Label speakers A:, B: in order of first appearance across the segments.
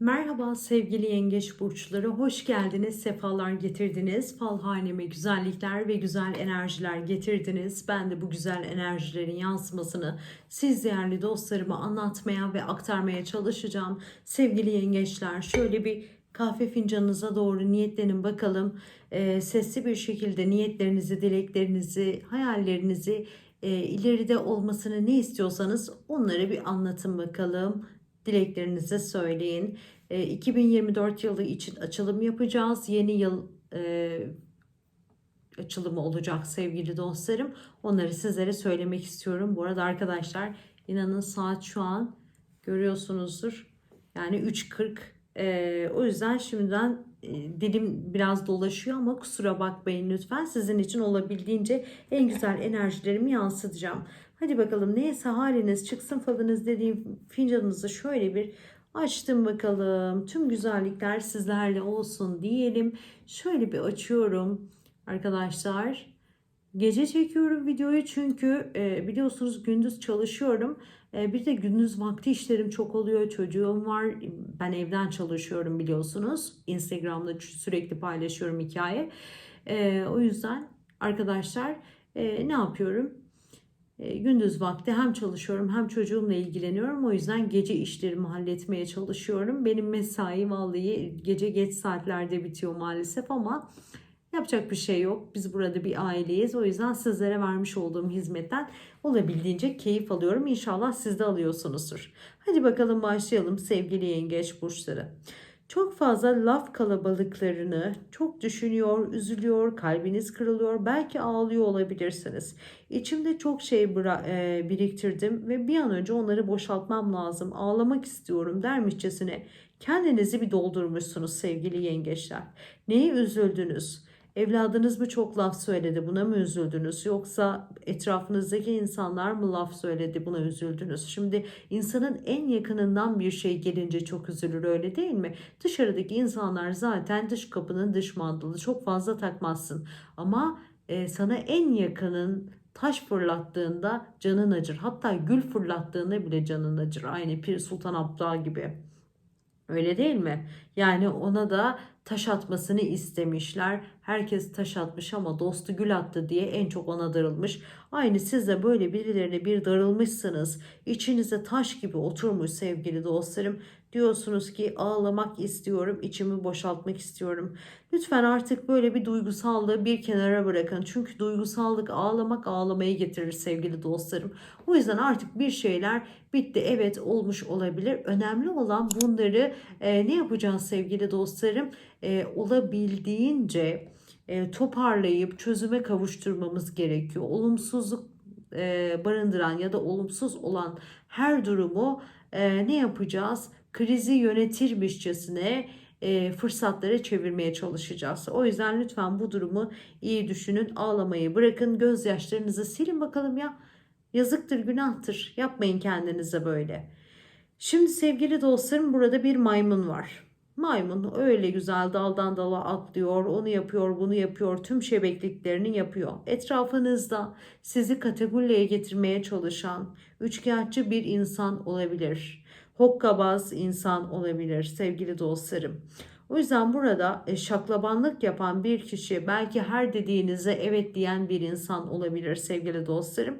A: Merhaba sevgili yengeç burçları, hoş geldiniz, sefalar getirdiniz. Fal haneme güzellikler ve güzel enerjiler getirdiniz. Ben de bu güzel enerjilerin yansımasını siz değerli dostlarıma anlatmaya ve aktarmaya çalışacağım. Sevgili yengeçler, şöyle bir kahve fincanınıza doğru niyetlenin bakalım. Ee, sesli bir şekilde niyetlerinizi, dileklerinizi, hayallerinizi e, ileride olmasını ne istiyorsanız onları bir anlatın bakalım dileklerinizi söyleyin. E, 2024 yılı için açılım yapacağız. Yeni yıl e, açılımı olacak sevgili dostlarım. Onları sizlere söylemek istiyorum. Bu arada arkadaşlar inanın saat şu an görüyorsunuzdur. Yani 3.40 e, o yüzden şimdiden e, dilim biraz dolaşıyor ama kusura bakmayın lütfen. Sizin için olabildiğince en güzel enerjilerimi yansıtacağım. Hadi bakalım neyse haliniz çıksın falınız dediğim fincanınızı şöyle bir açtım bakalım. Tüm güzellikler sizlerle olsun diyelim. Şöyle bir açıyorum arkadaşlar. Gece çekiyorum videoyu çünkü e, biliyorsunuz gündüz çalışıyorum. E, bir de gündüz vakti işlerim çok oluyor. Çocuğum var. Ben evden çalışıyorum biliyorsunuz. Instagram'da sürekli paylaşıyorum hikaye. E, o yüzden arkadaşlar e, ne yapıyorum? E, gündüz vakti hem çalışıyorum hem çocuğumla ilgileniyorum. O yüzden gece işlerimi halletmeye çalışıyorum. Benim mesai vallahi gece geç saatlerde bitiyor maalesef ama yapacak bir şey yok. Biz burada bir aileyiz. O yüzden sizlere vermiş olduğum hizmetten olabildiğince keyif alıyorum. İnşallah siz de alıyorsunuzdur. Hadi bakalım başlayalım sevgili yengeç burçları. Çok fazla laf kalabalıklarını çok düşünüyor, üzülüyor, kalbiniz kırılıyor, belki ağlıyor olabilirsiniz. İçimde çok şey e, biriktirdim ve bir an önce onları boşaltmam lazım. Ağlamak istiyorum dermişçesine kendinizi bir doldurmuşsunuz sevgili yengeçler. Neye üzüldünüz? Evladınız mı çok laf söyledi buna mı üzüldünüz yoksa etrafınızdaki insanlar mı laf söyledi buna üzüldünüz? Şimdi insanın en yakınından bir şey gelince çok üzülür öyle değil mi? Dışarıdaki insanlar zaten dış kapının dış mandalı çok fazla takmazsın ama e, sana en yakının taş fırlattığında canın acır. Hatta gül fırlattığında bile canın acır. Aynı Pir Sultan Abdal gibi. Öyle değil mi? Yani ona da taş atmasını istemişler. Herkes taş atmış ama dostu gül attı diye en çok ona darılmış. Aynı siz de böyle birilerine bir darılmışsınız. İçinize taş gibi oturmuş sevgili dostlarım. Diyorsunuz ki ağlamak istiyorum, içimi boşaltmak istiyorum. Lütfen artık böyle bir duygusallığı bir kenara bırakın. Çünkü duygusallık ağlamak ağlamayı getirir sevgili dostlarım. O yüzden artık bir şeyler bitti. Evet olmuş olabilir. Önemli olan bunları e, ne yapacağız sevgili dostlarım? E, olabildiğince e, toparlayıp çözüme kavuşturmamız gerekiyor. Olumsuzluk e, barındıran ya da olumsuz olan her durumu e, ne yapacağız? Krizi yönetirmişçesine e, fırsatlara çevirmeye çalışacağız. O yüzden lütfen bu durumu iyi düşünün. Ağlamayı bırakın. Gözyaşlarınızı silin bakalım ya. Yazıktır, günahtır. Yapmayın kendinize böyle. Şimdi sevgili dostlarım burada bir maymun var. Maymun öyle güzel daldan dala atlıyor, onu yapıyor, bunu yapıyor, tüm şebekliklerini yapıyor. Etrafınızda sizi kategoriye getirmeye çalışan üçkağıtçı bir insan olabilir. Hokkabaz insan olabilir sevgili dostlarım. O yüzden burada e, şaklabanlık yapan bir kişi belki her dediğinize evet diyen bir insan olabilir sevgili dostlarım.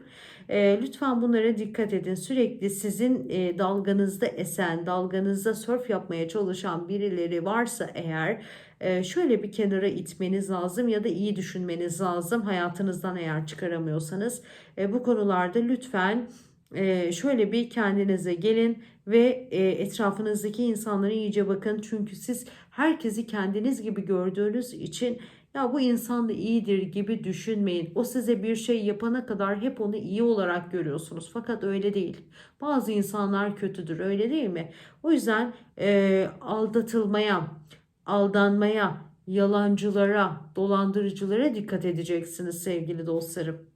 A: E, lütfen bunlara dikkat edin. Sürekli sizin e, dalganızda esen, dalganızda surf yapmaya çalışan birileri varsa eğer şöyle bir kenara itmeniz lazım ya da iyi düşünmeniz lazım. Hayatınızdan eğer çıkaramıyorsanız bu konularda lütfen şöyle bir kendinize gelin ve etrafınızdaki insanlara iyice bakın. Çünkü siz herkesi kendiniz gibi gördüğünüz için ya bu insan da iyidir gibi düşünmeyin. O size bir şey yapana kadar hep onu iyi olarak görüyorsunuz. Fakat öyle değil. Bazı insanlar kötüdür öyle değil mi? O yüzden e, aldatılmaya, aldanmaya, yalancılara, dolandırıcılara dikkat edeceksiniz sevgili dostlarım.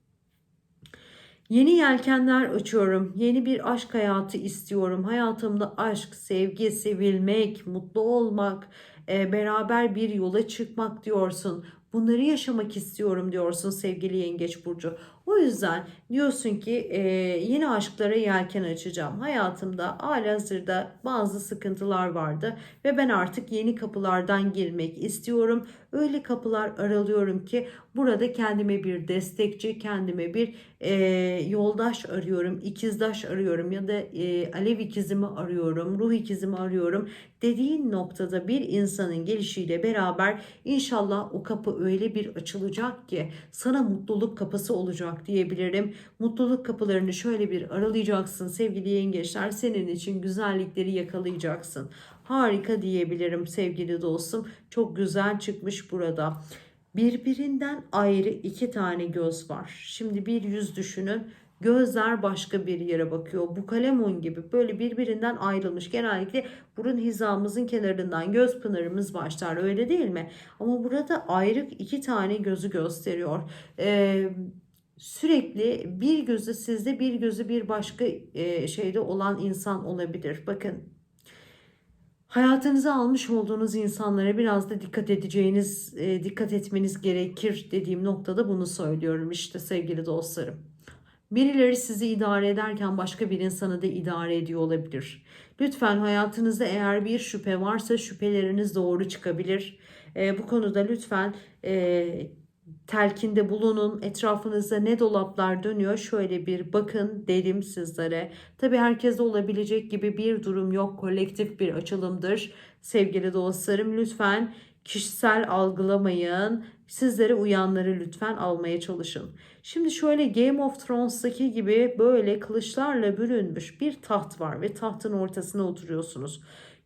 A: Yeni yelkenler açıyorum. Yeni bir aşk hayatı istiyorum. Hayatımda aşk, sevgi, sevilmek, mutlu olmak, e, beraber bir yola çıkmak diyorsun. Bunları yaşamak istiyorum diyorsun sevgili Yengeç Burcu. O yüzden diyorsun ki e, yeni aşklara yelken açacağım. Hayatımda halihazırda bazı sıkıntılar vardı ve ben artık yeni kapılardan girmek istiyorum. Öyle kapılar aralıyorum ki burada kendime bir destekçi, kendime bir e, yoldaş arıyorum, ikizdaş arıyorum ya da e, alev ikizimi arıyorum, ruh ikizimi arıyorum dediğin noktada bir insanın gelişiyle beraber inşallah o kapı öyle bir açılacak ki sana mutluluk kapısı olacak diyebilirim. Mutluluk kapılarını şöyle bir aralayacaksın sevgili yengeçler. Senin için güzellikleri yakalayacaksın. Harika diyebilirim sevgili dostum. Çok güzel çıkmış burada. Birbirinden ayrı iki tane göz var. Şimdi bir yüz düşünün. Gözler başka bir yere bakıyor. Bu kalemun gibi böyle birbirinden ayrılmış. Genellikle burun hizamızın kenarından göz pınarımız başlar öyle değil mi? Ama burada ayrı iki tane gözü gösteriyor. Ee, sürekli bir gözü sizde bir gözü bir başka e, şeyde olan insan olabilir. Bakın hayatınıza almış olduğunuz insanlara biraz da dikkat edeceğiniz, e, dikkat etmeniz gerekir dediğim noktada bunu söylüyorum işte sevgili dostlarım. Birileri sizi idare ederken başka bir insanı da idare ediyor olabilir. Lütfen hayatınızda eğer bir şüphe varsa şüpheleriniz doğru çıkabilir. E, bu konuda lütfen e, telkinde bulunun. Etrafınızda ne dolaplar dönüyor şöyle bir bakın derim sizlere. Tabi herkeste olabilecek gibi bir durum yok. Kolektif bir açılımdır. Sevgili dostlarım lütfen kişisel algılamayın. Sizlere uyanları lütfen almaya çalışın. Şimdi şöyle Game of Thrones'taki gibi böyle kılıçlarla bürünmüş bir taht var ve tahtın ortasına oturuyorsunuz.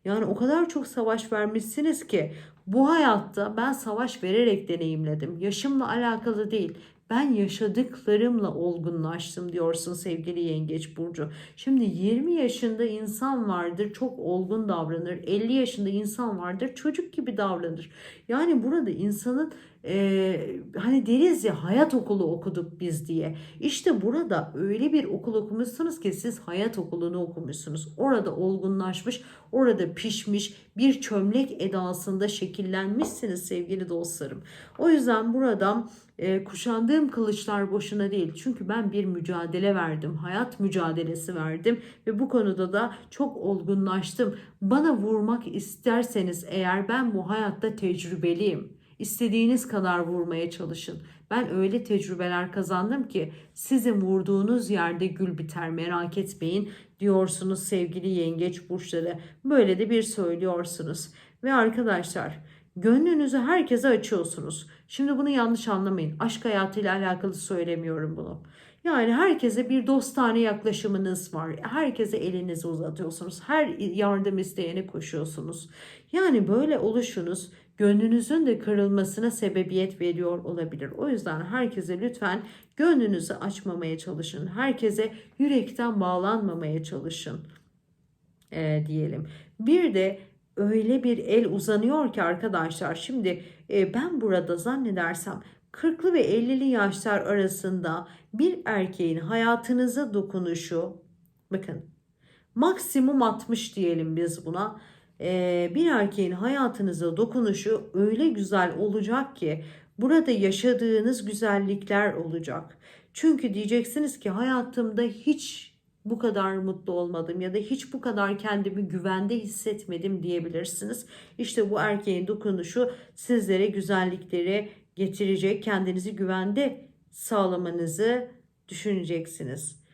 A: Yani o kadar çok savaş vermişsiniz ki bu hayatta ben savaş vererek deneyimledim. Yaşımla alakalı değil. Ben yaşadıklarımla olgunlaştım diyorsun sevgili Yengeç Burcu. Şimdi 20 yaşında insan vardır çok olgun davranır. 50 yaşında insan vardır çocuk gibi davranır. Yani burada insanın e, hani deriz ya hayat okulu okuduk biz diye. İşte burada öyle bir okul okumuşsunuz ki siz hayat okulunu okumuşsunuz. Orada olgunlaşmış, orada pişmiş bir çömlek edasında şekillenmişsiniz sevgili dostlarım. O yüzden burada e, kuşandığım kılıçlar boşuna değil. Çünkü ben bir mücadele verdim. Hayat mücadelesi verdim ve bu konuda da çok olgunlaştım. Bana vurmak isterseniz eğer ben bu hayatta tecrübeliyim. İstediğiniz kadar vurmaya çalışın. Ben öyle tecrübeler kazandım ki sizin vurduğunuz yerde gül biter merak etmeyin diyorsunuz sevgili yengeç burçları. Böyle de bir söylüyorsunuz. Ve arkadaşlar gönlünüzü herkese açıyorsunuz. Şimdi bunu yanlış anlamayın. Aşk hayatıyla alakalı söylemiyorum bunu. Yani herkese bir dostane yaklaşımınız var. Herkese elinizi uzatıyorsunuz. Her yardım isteyene koşuyorsunuz. Yani böyle oluşunuz gönlünüzün de kırılmasına sebebiyet veriyor olabilir. O yüzden herkese lütfen gönlünüzü açmamaya çalışın. Herkese yürekten bağlanmamaya çalışın ee, diyelim. Bir de öyle bir el uzanıyor ki arkadaşlar şimdi e, ben burada zannedersem 40'lı ve 50'li yaşlar arasında bir erkeğin hayatınıza dokunuşu bakın maksimum 60 diyelim biz buna bir erkeğin hayatınıza dokunuşu öyle güzel olacak ki burada yaşadığınız güzellikler olacak. Çünkü diyeceksiniz ki hayatımda hiç bu kadar mutlu olmadım ya da hiç bu kadar kendimi güvende hissetmedim diyebilirsiniz. İşte bu erkeğin dokunuşu sizlere güzellikleri getirecek, kendinizi güvende sağlamanızı düşüneceksiniz.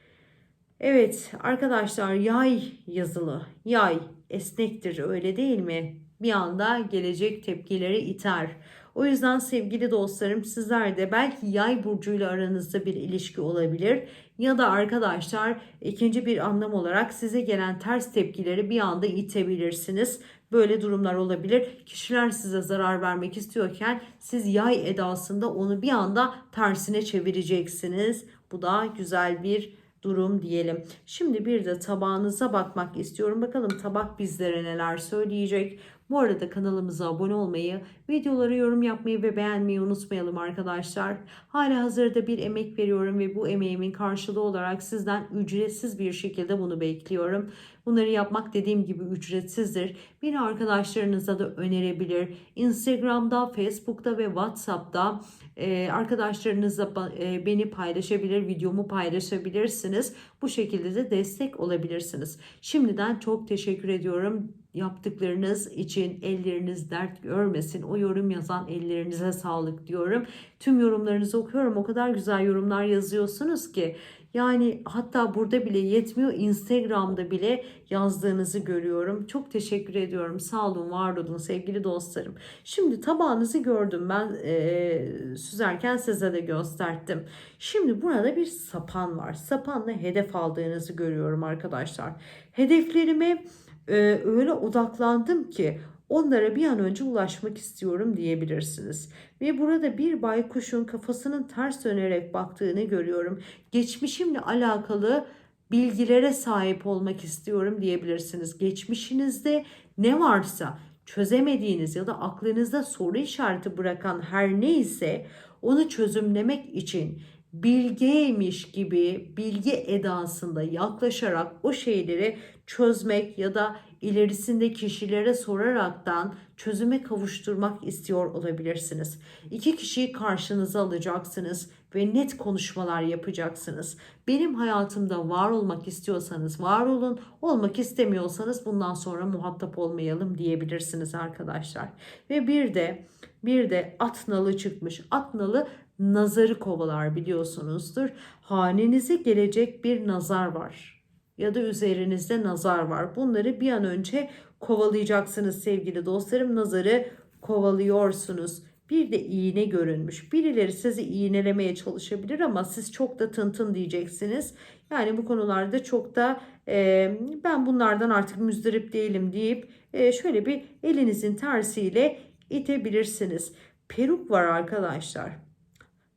A: Evet arkadaşlar yay yazılı. Yay esnektir öyle değil mi? Bir anda gelecek tepkileri iter. O yüzden sevgili dostlarım sizler de belki yay burcuyla aranızda bir ilişki olabilir ya da arkadaşlar ikinci bir anlam olarak size gelen ters tepkileri bir anda itebilirsiniz. Böyle durumlar olabilir. Kişiler size zarar vermek istiyorken siz yay edasında onu bir anda tersine çevireceksiniz. Bu da güzel bir durum diyelim. Şimdi bir de tabağınıza bakmak istiyorum. Bakalım tabak bizlere neler söyleyecek. Bu arada kanalımıza abone olmayı, videoları yorum yapmayı ve beğenmeyi unutmayalım arkadaşlar. Hala hazırda bir emek veriyorum ve bu emeğimin karşılığı olarak sizden ücretsiz bir şekilde bunu bekliyorum. Bunları yapmak dediğim gibi ücretsizdir. Beni arkadaşlarınıza da önerebilir. Instagram'da, Facebook'ta ve WhatsApp'ta e, arkadaşlarınızla e, beni paylaşabilir, videomu paylaşabilirsiniz. Bu şekilde de destek olabilirsiniz. Şimdiden çok teşekkür ediyorum yaptıklarınız için elleriniz dert görmesin. O yorum yazan ellerinize sağlık diyorum. Tüm yorumlarınızı okuyorum. O kadar güzel yorumlar yazıyorsunuz ki. Yani hatta burada bile yetmiyor. Instagram'da bile yazdığınızı görüyorum. Çok teşekkür ediyorum. Sağ olun, var olun sevgili dostlarım. Şimdi tabağınızı gördüm ben e, süzerken size de gösterdim. Şimdi burada bir sapan var. Sapanla hedef aldığınızı görüyorum arkadaşlar. Hedeflerime e, öyle odaklandım ki onlara bir an önce ulaşmak istiyorum diyebilirsiniz. Ve burada bir baykuşun kafasının ters dönerek baktığını görüyorum. Geçmişimle alakalı bilgilere sahip olmak istiyorum diyebilirsiniz. Geçmişinizde ne varsa çözemediğiniz ya da aklınızda soru işareti bırakan her neyse onu çözümlemek için bilgeymiş gibi bilgi edasında yaklaşarak o şeyleri çözmek ya da ilerisinde kişilere soraraktan çözüme kavuşturmak istiyor olabilirsiniz. İki kişiyi karşınıza alacaksınız ve net konuşmalar yapacaksınız. Benim hayatımda var olmak istiyorsanız var olun, olmak istemiyorsanız bundan sonra muhatap olmayalım diyebilirsiniz arkadaşlar. Ve bir de bir de at nalı çıkmış. At nalı nazarı kovalar biliyorsunuzdur. Hanenize gelecek bir nazar var ya da üzerinizde nazar var. Bunları bir an önce kovalayacaksınız sevgili dostlarım. Nazarı kovalıyorsunuz. Bir de iğne görünmüş. Birileri sizi iğnelemeye çalışabilir ama siz çok da tın tın diyeceksiniz. Yani bu konularda çok da e, ben bunlardan artık müzdarip değilim deyip e, şöyle bir elinizin tersiyle itebilirsiniz. Peruk var arkadaşlar.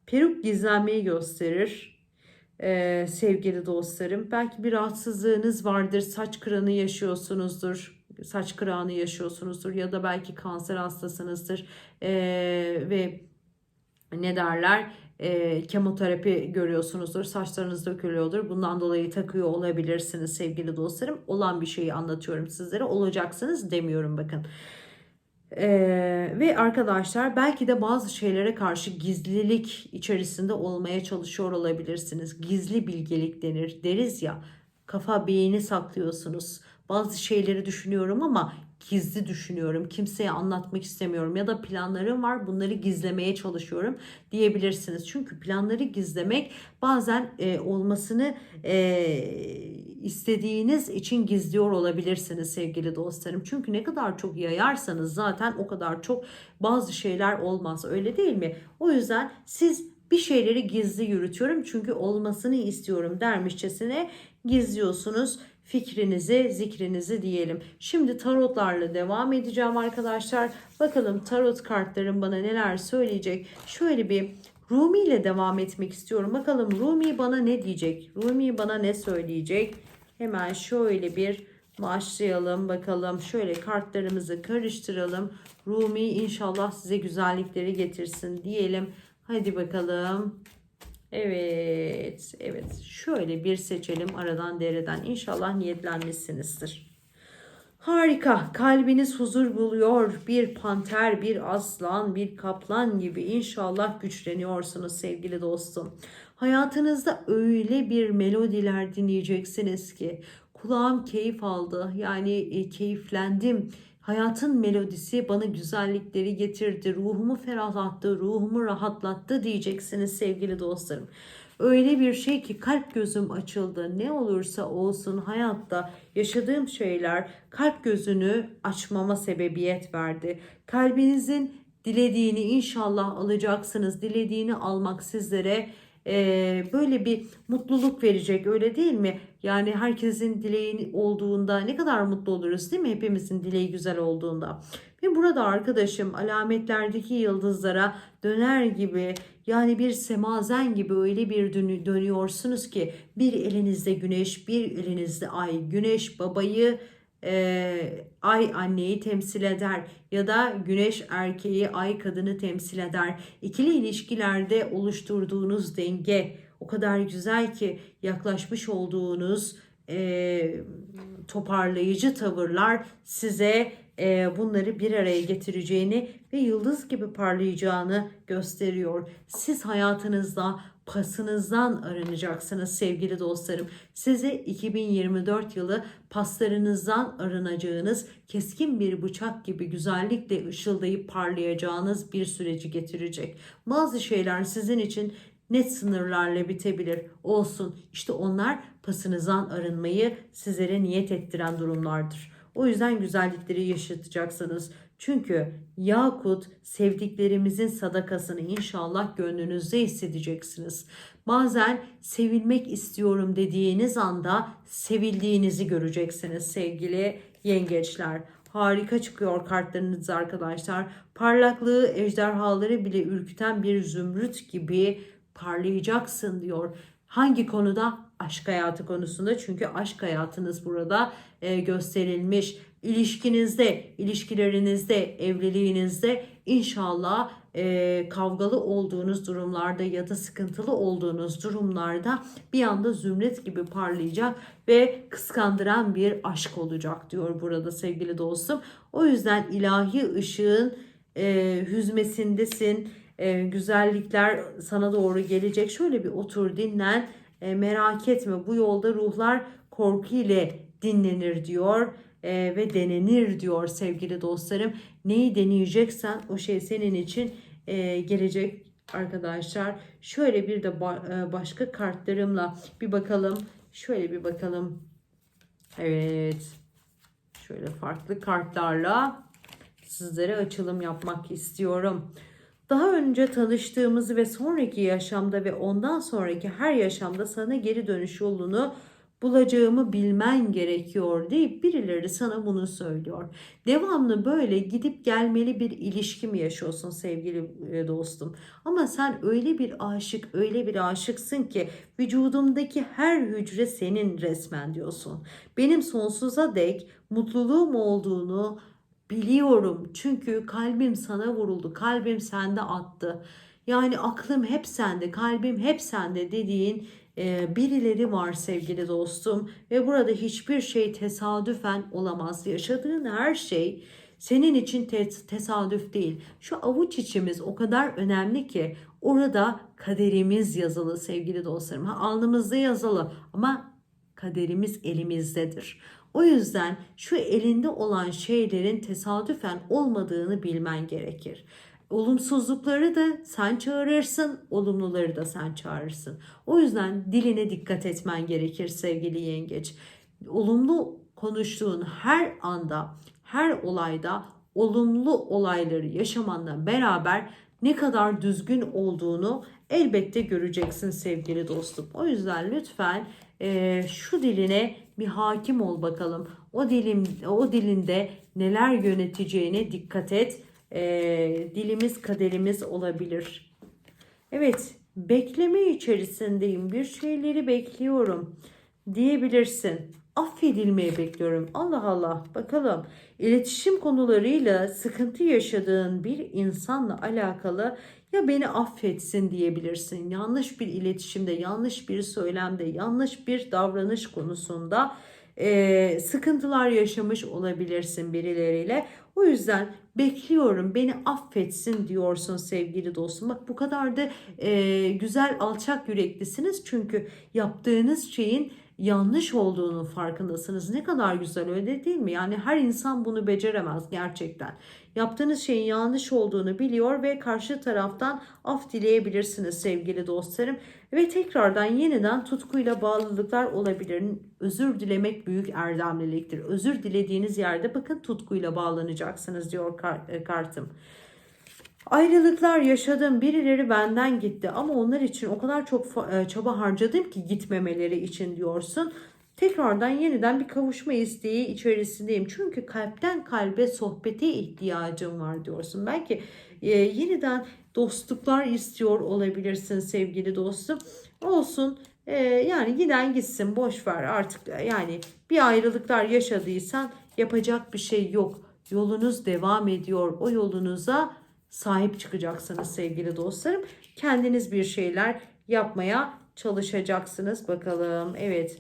A: Peruk gizlenmeyi gösterir. Ee, sevgili dostlarım. Belki bir rahatsızlığınız vardır. Saç kıranı yaşıyorsunuzdur. Saç kırağını yaşıyorsunuzdur ya da belki kanser hastasınızdır. Ee, ve ne derler? E, kemoterapi görüyorsunuzdur. Saçlarınız dökülüyordur. Bundan dolayı takıyor olabilirsiniz sevgili dostlarım. Olan bir şeyi anlatıyorum sizlere. Olacaksınız demiyorum bakın. Ee, ve arkadaşlar belki de bazı şeylere karşı gizlilik içerisinde olmaya çalışıyor olabilirsiniz. Gizli bilgelik denir deriz ya. Kafa beyni saklıyorsunuz. Bazı şeyleri düşünüyorum ama gizli düşünüyorum. Kimseye anlatmak istemiyorum ya da planlarım var bunları gizlemeye çalışıyorum diyebilirsiniz. Çünkü planları gizlemek bazen e, olmasını e, istediğiniz için gizliyor olabilirsiniz sevgili dostlarım. Çünkü ne kadar çok yayarsanız zaten o kadar çok bazı şeyler olmaz öyle değil mi? O yüzden siz bir şeyleri gizli yürütüyorum çünkü olmasını istiyorum dermişçesine gizliyorsunuz fikrinizi, zikrinizi diyelim. Şimdi tarotlarla devam edeceğim arkadaşlar. Bakalım tarot kartlarım bana neler söyleyecek. Şöyle bir Rumi ile devam etmek istiyorum. Bakalım Rumi bana ne diyecek? Rumi bana ne söyleyecek? Hemen şöyle bir başlayalım bakalım. Şöyle kartlarımızı karıştıralım. Rumi inşallah size güzellikleri getirsin diyelim. Hadi bakalım. Evet, evet. Şöyle bir seçelim aradan dereden. İnşallah niyetlenmişsinizdir. Harika. Kalbiniz huzur buluyor. Bir panter, bir aslan, bir kaplan gibi inşallah güçleniyorsunuz sevgili dostum. Hayatınızda öyle bir melodiler dinleyeceksiniz ki kulağım keyif aldı. Yani e, keyiflendim. Hayatın melodisi bana güzellikleri getirdi, ruhumu ferahlattı, ruhumu rahatlattı diyeceksiniz sevgili dostlarım. Öyle bir şey ki kalp gözüm açıldı. Ne olursa olsun hayatta yaşadığım şeyler kalp gözünü açmama sebebiyet verdi. Kalbinizin dilediğini inşallah alacaksınız. Dilediğini almak sizlere e, böyle bir mutluluk verecek öyle değil mi? Yani herkesin dileği olduğunda ne kadar mutlu oluruz değil mi? Hepimizin dileği güzel olduğunda. Ve burada arkadaşım alametlerdeki yıldızlara döner gibi yani bir semazen gibi öyle bir dönü- dönüyorsunuz ki bir elinizde güneş bir elinizde ay güneş babayı e, ay anneyi temsil eder ya da güneş erkeği ay kadını temsil eder. İkili ilişkilerde oluşturduğunuz denge o kadar güzel ki yaklaşmış olduğunuz e, toparlayıcı tavırlar size e, bunları bir araya getireceğini ve yıldız gibi parlayacağını gösteriyor. Siz hayatınızda pasınızdan arınacaksınız sevgili dostlarım. Size 2024 yılı paslarınızdan arınacağınız keskin bir bıçak gibi güzellikle ışıldayıp parlayacağınız bir süreci getirecek. Bazı şeyler sizin için net sınırlarla bitebilir. Olsun. İşte onlar pasınızdan arınmayı sizlere niyet ettiren durumlardır. O yüzden güzellikleri yaşatacaksınız. Çünkü Yakut sevdiklerimizin sadakasını inşallah gönlünüzde hissedeceksiniz. Bazen sevilmek istiyorum dediğiniz anda sevildiğinizi göreceksiniz sevgili yengeçler. Harika çıkıyor kartlarınız arkadaşlar. Parlaklığı ejderhaları bile ürküten bir zümrüt gibi parlayacaksın diyor. Hangi konuda? Aşk hayatı konusunda. Çünkü aşk hayatınız burada e, gösterilmiş. İlişkinizde, ilişkilerinizde, evliliğinizde inşallah e, kavgalı olduğunuz durumlarda ya da sıkıntılı olduğunuz durumlarda bir anda zümrüt gibi parlayacak ve kıskandıran bir aşk olacak diyor burada sevgili dostum. O yüzden ilahi ışığın e, hüzmesindesin. E, güzellikler sana doğru gelecek. Şöyle bir otur dinlen. E, merak etme bu yolda ruhlar korku ile dinlenir diyor e, ve denenir diyor sevgili dostlarım. Neyi deneyeceksen o şey senin için e, gelecek arkadaşlar. Şöyle bir de ba- e, başka kartlarımla bir bakalım. Şöyle bir bakalım. Evet. Şöyle farklı kartlarla sizlere açılım yapmak istiyorum. Daha önce tanıştığımızı ve sonraki yaşamda ve ondan sonraki her yaşamda sana geri dönüş yolunu bulacağımı bilmen gerekiyor deyip birileri sana bunu söylüyor. Devamlı böyle gidip gelmeli bir ilişki mi yaşıyorsun sevgili e, dostum? Ama sen öyle bir aşık, öyle bir aşıksın ki vücudumdaki her hücre senin resmen diyorsun. Benim sonsuza dek mutluluğum olduğunu biliyorum. Çünkü kalbim sana vuruldu. Kalbim sende attı. Yani aklım hep sende, kalbim hep sende dediğin birileri var sevgili dostum ve burada hiçbir şey tesadüfen olamaz. Yaşadığın her şey senin için te- tesadüf değil. Şu avuç içimiz o kadar önemli ki orada kaderimiz yazılı sevgili dostlarım. Ha, alnımızda yazılı ama kaderimiz elimizdedir. O yüzden şu elinde olan şeylerin tesadüfen olmadığını bilmen gerekir. Olumsuzlukları da sen çağırırsın, olumluları da sen çağırırsın. O yüzden diline dikkat etmen gerekir sevgili yengeç. Olumlu konuştuğun her anda, her olayda olumlu olayları yaşamanla beraber ne kadar düzgün olduğunu elbette göreceksin sevgili dostum. O yüzden lütfen e, şu diline bir hakim ol bakalım. O dilim, o dilinde neler yöneteceğine dikkat et e, dilimiz kaderimiz olabilir. Evet bekleme içerisindeyim bir şeyleri bekliyorum diyebilirsin. Affedilmeyi bekliyorum. Allah Allah bakalım. İletişim konularıyla sıkıntı yaşadığın bir insanla alakalı ya beni affetsin diyebilirsin. Yanlış bir iletişimde, yanlış bir söylemde, yanlış bir davranış konusunda e, sıkıntılar yaşamış olabilirsin birileriyle. O yüzden bekliyorum beni affetsin diyorsun sevgili dostum. Bak bu kadar da e, güzel alçak yüreklisiniz çünkü yaptığınız şeyin yanlış olduğunu farkındasınız. Ne kadar güzel öyle değil mi? Yani her insan bunu beceremez gerçekten. Yaptığınız şeyin yanlış olduğunu biliyor ve karşı taraftan af dileyebilirsiniz sevgili dostlarım. Ve tekrardan yeniden tutkuyla bağlılıklar olabilir. Özür dilemek büyük erdemliliktir. Özür dilediğiniz yerde bakın tutkuyla bağlanacaksınız diyor e, kartım. Ayrılıklar yaşadım. Birileri benden gitti ama onlar için o kadar çok e, çaba harcadım ki gitmemeleri için diyorsun. Tekrardan yeniden bir kavuşma isteği içerisindeyim. Çünkü kalpten kalbe sohbete ihtiyacım var diyorsun. Belki e, yeniden dostluklar istiyor olabilirsin sevgili dostum. Olsun Ee, yani giden gitsin boş ver artık yani bir ayrılıklar yaşadıysan yapacak bir şey yok. Yolunuz devam ediyor. O yolunuza sahip çıkacaksınız sevgili dostlarım. Kendiniz bir şeyler yapmaya çalışacaksınız bakalım. Evet.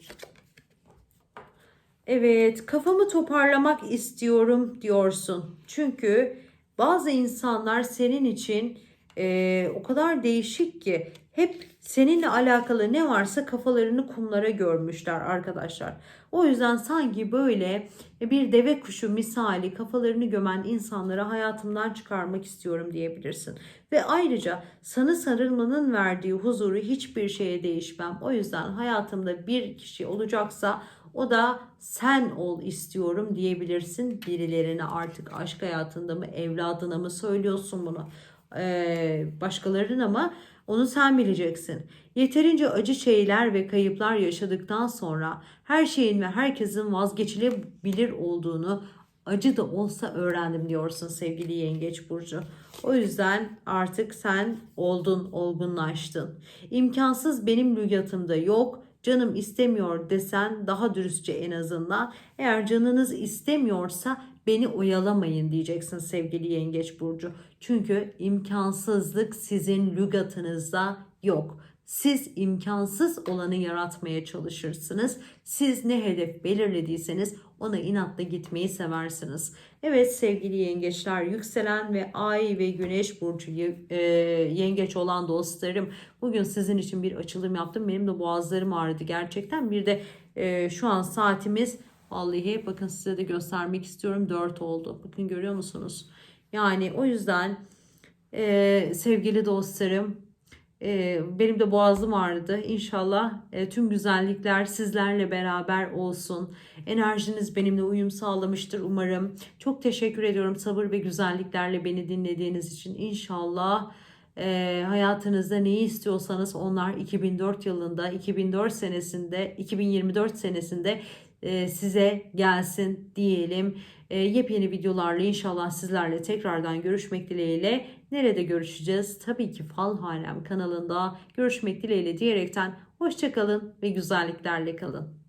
A: Evet, kafamı toparlamak istiyorum diyorsun. Çünkü bazı insanlar senin için eee, o kadar değişik ki hep seninle alakalı ne varsa kafalarını kumlara görmüşler arkadaşlar. O yüzden sanki böyle bir deve kuşu misali kafalarını gömen insanları hayatımdan çıkarmak istiyorum diyebilirsin. Ve ayrıca sana sarılmanın verdiği huzuru hiçbir şeye değişmem. O yüzden hayatımda bir kişi olacaksa o da sen ol istiyorum diyebilirsin birilerine artık aşk hayatında mı evladına mı söylüyorsun bunu ee, başkalarına mı onu sen bileceksin. Yeterince acı şeyler ve kayıplar yaşadıktan sonra her şeyin ve herkesin vazgeçilebilir olduğunu acı da olsa öğrendim diyorsun sevgili yengeç burcu. O yüzden artık sen oldun, olgunlaştın. İmkansız benim lügatımda yok. Canım istemiyor desen daha dürüstçe en azından. Eğer canınız istemiyorsa beni oyalamayın diyeceksin sevgili yengeç burcu. Çünkü imkansızlık sizin lügatınızda yok. Siz imkansız olanı yaratmaya çalışırsınız. Siz ne hedef belirlediyseniz ona inatla gitmeyi seversiniz. Evet sevgili yengeçler yükselen ve ay ve güneş burcu e, yengeç olan dostlarım bugün sizin için bir açılım yaptım. Benim de boğazlarım ağrıdı gerçekten. Bir de e, şu an saatimiz vallahi bakın size de göstermek istiyorum 4 oldu. Bakın görüyor musunuz? Yani o yüzden e, sevgili dostlarım ee, benim de boğazım ağrıdı. İnşallah e, tüm güzellikler sizlerle beraber olsun. Enerjiniz benimle uyum sağlamıştır umarım. Çok teşekkür ediyorum sabır ve güzelliklerle beni dinlediğiniz için. İnşallah e, hayatınızda neyi istiyorsanız onlar 2004 yılında, 2004 senesinde, 2024 senesinde e, size gelsin diyelim. E, yepyeni videolarla inşallah sizlerle tekrardan görüşmek dileğiyle. Nerede görüşeceğiz? Tabii ki Fal Hanem kanalında görüşmek dileğiyle diyerekten hoşçakalın ve güzelliklerle kalın.